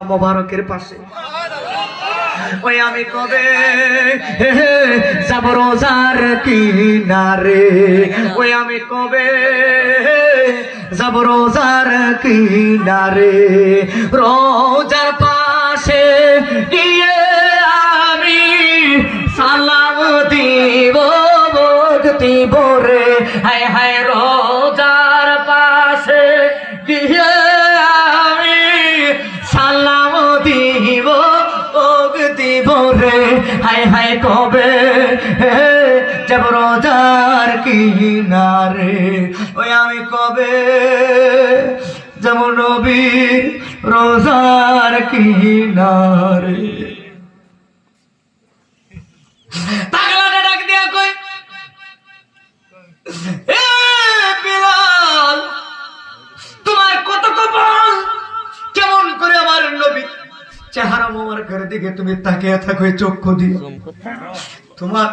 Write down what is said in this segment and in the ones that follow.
মোবারকের পাশে। ওই আমি কবে যাব রোজার কিনারে? ওই আমি কবে যাব রোজার কিনারে? রোজার পাশে গিয়ে আমি সালাম দিব ভক্তি বরে হায় হায়, রোজার পাশে গিয়ে হায় হায় কবে? যাব রোজার কিনারে। ওই আমি কবে? যেমন নবী রোজার কিনারে। তোমার কত কপাল? কেমন করে আমার নবী চেহারা ঘরে দিকে তুমি তাকিয়ে থাকো চক্ষু দিয়ে। তোমার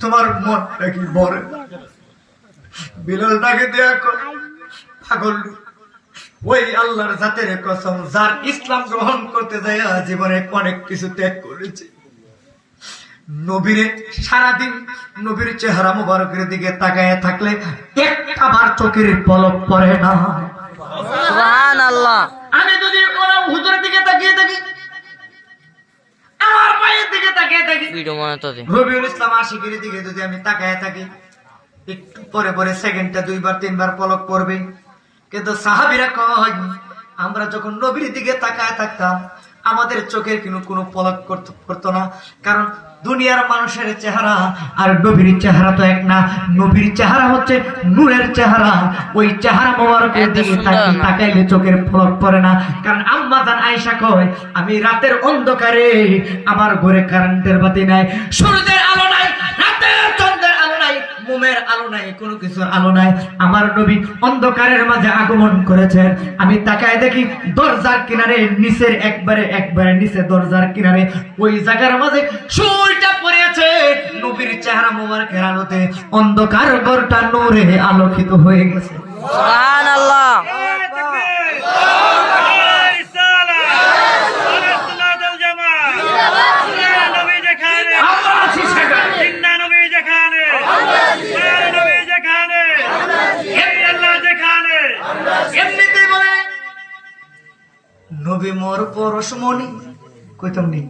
তোমার মনটা কি বড়? বিলাল তাকে দেয়া কর। পাগল ওই আল্লাহর জাতের কসম, যার ইসলাম গ্রহণ করতে যায় জীবনে অনেক কিছু ত্যাগ করেছে। নবীরে সারাদিন নবীর চেহারা মুবারকের দিকে তাকায় থাকলে একটা বার চোখের পলক পড়ে না রবিউল ইসলাম আশিকের দিকে যদি আমি তাকায় থাকি, একটু পরে পরে সেকেন্ডটা দুইবার, তিনবার পলক পড়বে। কিন্তু সাহাবিরা কয় আমরা যখন নবীর দিকে তাকায় থাকতাম আমাদের চোখের কিন্তু কোনো পলক করতো না। কারণ দুনিয়ার মানুষের চেহারা আর নবীর চেহারা তো এক না। নবীর চেহারা হচ্ছে নূরের চেহারা। ওই চেহারা মোবারকের দিকে। তাকাইলে চোখের ফলক পড়ে না। কারণ আম্মা জান আয়েশা কয় আমি রাতের অন্ধকারে আমার ঘরে কারেন্টের বাতি নাই। সূর্যের মোমের আলো নাই, কোনো কিছুর আলো নাই। আমার নবী অন্ধকারের মাঝে আগমন করেছেন। আমি তাকায় দেখি দরজার কিনারে, নিচের একবারে একবারে নিচে দরজার কিনারে, ওই জায়গার মাঝে সূর্যটা পড়েছে। নবীর চেহারা মোবারকের আলোতে অন্ধকার ঘরটা নূরে আলোকিত হয়ে গেছে। সুবহান নবী মোর পরশমণি কইতাম নি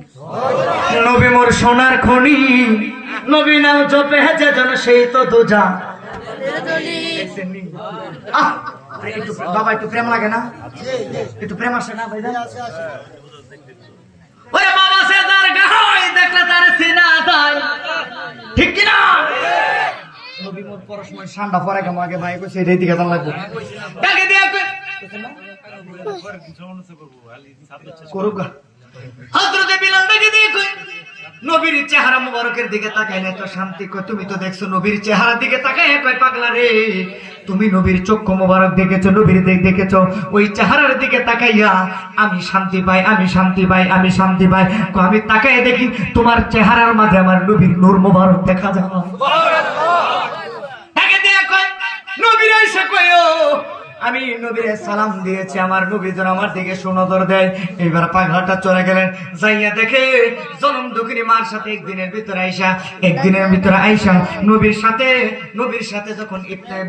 নবী মোর সোনার খনি। নবী নাম জপে যে জন সেই তো দোজা। বাবা, একটু প্রেম লাগে না? একটু প্রেম আসে না ভাই ওরে বাবা, সে গায়, দেখলে তার সিনা তাই ঠিক কি না নবী মোর পরশমণি ঠান্ডা পরে কেমন আগে, ভাই, কইছে দিকে জান লাগবে। দিয়া কই করুক। গা। বিলাল ডাকে দিয়ে কই নবীর চেহারা মুবারকের দিকে তাকাই না তো শান্তি কই? তুমি তো দেখছ নবীর চেহারার দিকে তাকাই কই পাগলা রে তুমি নবীর চক্ষু মুবারক দেখেছ নবীর দেখ দেখেছ। ওই চেহারার দিকে তাকাইয়া আমি শান্তি পাই আমি শান্তি পাই আমি শান্তি পাই। আমি তাকাই দেখি তোমার চেহারার মাঝে আমার নবীর নূর মুবারক দেখা যায়। কয় নবীর এসে আমি নবীরে সালাম দিয়েছি, আমার নবী যেন আমার দিকে সুনজর দেয়। এবার পাগলাটা চলে গেলেন, যাইয়া দেখে জনম দুঃখিনী মার সাথে একদিনের ভিতরে আইসা, একদিনের ভিতরে আইসা নবীর সাথে নবীর সাথে যখন ইফতার